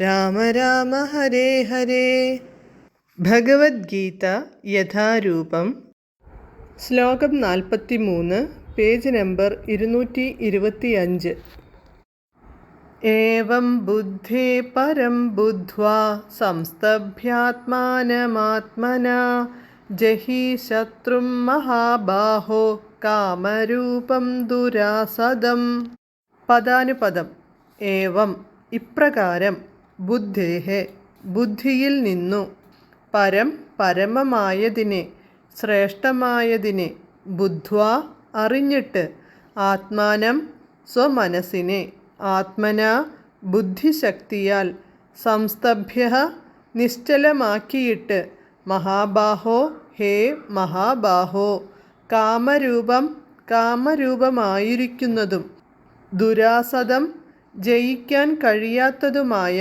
രാമ രാമ ഹരേ ഹരേ. ഭഗവത്ഗീത യഥാരൂപം. ശ്ലോകം നാൽപ്പത്തി മൂന്ന് പേജ് നമ്പർ ഇരുന്നൂറ്റി ഇരുപത്തി അഞ്ച് ബുദ്ധേ പരം ബുദ്ധ്വാ സംസ്തഭ്യാത്മാനമാത്മന. ജഹി ശത്രും മഹാബാഹോ കാമരൂപം ദുരാസദം. പദാനുപദം. ഏവം ഇപ്രകാരം ബുദ്ധേഹെ ബുദ്ധിയിൽ നിന്നു. പരം പരമമായതിനെ ശ്രേഷ്ഠമായതിനെ ബുദ്ധ്വ അറിഞ്ഞിട്ട് ആത്മാനം സ്വമനസ്സിനെ. ആത്മന ബുദ്ധിശക്തിയാൽ സംസ്തഭ്യ നിശ്ചലമാക്കിയിട്ട് മഹാബാഹോ ഹേ മഹാബാഹോ കാമരൂപം കാമരൂപമായിരിക്കുന്നതും. ദുരാസദം ജയിക്കാൻ കഴിയാത്തതുമായ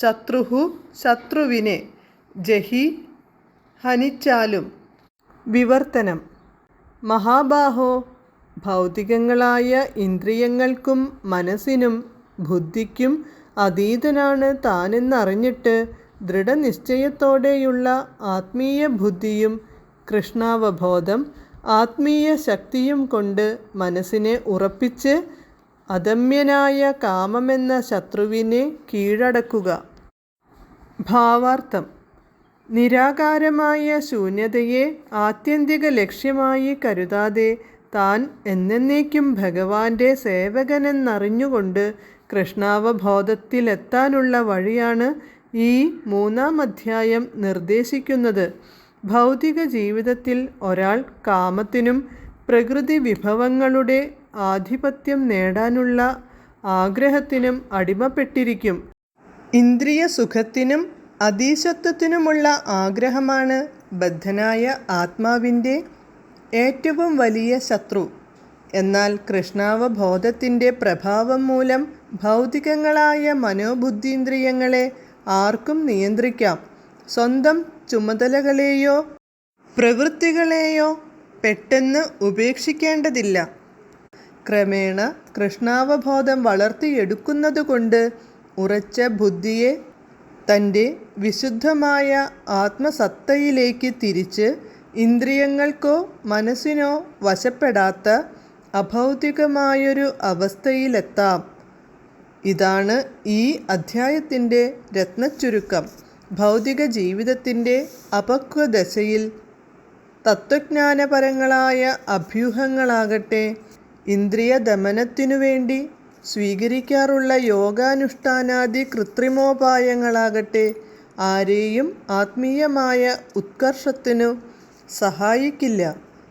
ശത്രുഹു ശത്രുവിനെ ജഹി ഹനിച്ചാലും. വിവർത്തനം. മഹാബാഹോ ഭൗതികങ്ങളായ ഇന്ദ്രിയങ്ങൾക്കും മനസ്സിനും ബുദ്ധിക്കും അതീതനാണ് താനെന്നറിഞ്ഞിട്ട് ദൃഢനിശ്ചയത്തോടെയുള്ള ആത്മീയ ബുദ്ധിയും കൃഷ്ണാവബോധം ആത്മീയ ശക്തിയും കൊണ്ട് മനസ്സിനെ ഉറപ്പിച്ച് അദമ്യനായ കാമമെന്ന ശത്രുവിനെ കീഴടക്കുക. ഭാവാർത്ഥം. നിരാകാരമായ ശൂന്യതയെ ആത്യന്തിക ലക്ഷ്യമായി കരുതാതെ താൻ എന്നേക്കും ഭഗവാന്റെ സേവകനെന്നറിഞ്ഞുകൊണ്ട് കൃഷ്ണാവബോധത്തിലെത്താനുള്ള വഴിയാണ് ഈ മൂന്നാം അധ്യായം നിർദ്ദേശിക്കുന്നത്. ഭൗതിക ജീവിതത്തിൽ ഒരാൾ കാമത്തിനും പ്രകൃതി വിഭവങ്ങളുടെ ആധിപത്യം നേടാനുള്ള ആഗ്രഹത്തിനും അടിമപ്പെട്ടിരിക്കും. ഇന്ദ്രിയ സുഖത്തിനും അതീശത്വത്തിനുമുള്ള ആഗ്രഹമാണ് ബദ്ധനായ ആത്മാവിന്റെ ഏറ്റവും വലിയ ശത്രു. എന്നാൽ കൃഷ്ണാവബോധത്തിന്റെ പ്രഭാവം മൂലം ഭൗതികങ്ങളായ മനോബുദ്ധീന്ദ്രിയങ്ങളെ ആർക്കും നിയന്ത്രിക്കാം. സ്വന്തം ചുമതലകളെയോ പ്രവൃത്തികളെയോ പെട്ടെന്ന് ഉപേക്ഷിക്കേണ്ടതില്ല. ക്രമേണ കൃഷ്ണാവബോധം വളർത്തിയെടുക്കുന്നതുകൊണ്ട് ഉറച്ച ബുദ്ധിയെ തന്റെ വിശുദ്ധമായ ആത്മസത്തയിലേക്ക് തിരിച്ച് ഇന്ദ്രിയങ്ങൾക്കോ മനസ്സിനോ വശപ്പെടാത്ത അഭൗതികമായൊരു അവസ്ഥയിലെത്താം. ഇതാണ് ഈ അധ്യായത്തിന്റെ രത്നച്ചുരുക്കം. ഭൗതിക ജീവിതത്തിന്റെ അപക്വദശയിൽ തത്വജ്ഞാനപരങ്ങളായ അഭ്യൂഹങ്ങളാകട്ടെ ഇന്ദ്രിയ ദമനത്തിനു വേണ്ടി സ്വീകരിക്കാറുള്ള യോഗാനുഷ്ഠാനാദി കൃത്രിമോപായങ്ങളാകട്ടെ ആരെയും ആത്മീയമായ ഉത്കർഷത്തിനു സഹായിക്കില്ല.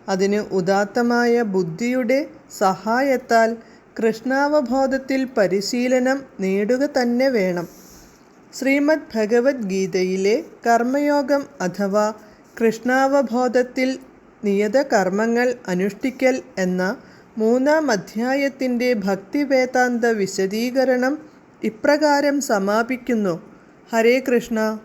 അതിന് ഉദാത്തമായ ബുദ്ധിയുടെ സഹായത്താൽ കൃഷ്ണാവബോധത്തിൽ പരിശീലനം നേടുക തന്നെ വേണം. ശ്രീമദ് ഭഗവത്ഗീതയിലെ കർമ്മയോഗം അഥവാ കൃഷ്ണാവബോധത്തിൽ നിയത കർമ്മങ്ങൾ അനുഷ്ഠിക്കൽ എന്ന മൂന്നാം അധ്യായത്തിന്റെ ഭക്തിവേദാന്ത വിശദീകരണം ഇപ്രകാരം സമാപിക്കുന്നു. ഹരേ കൃഷ്ണ.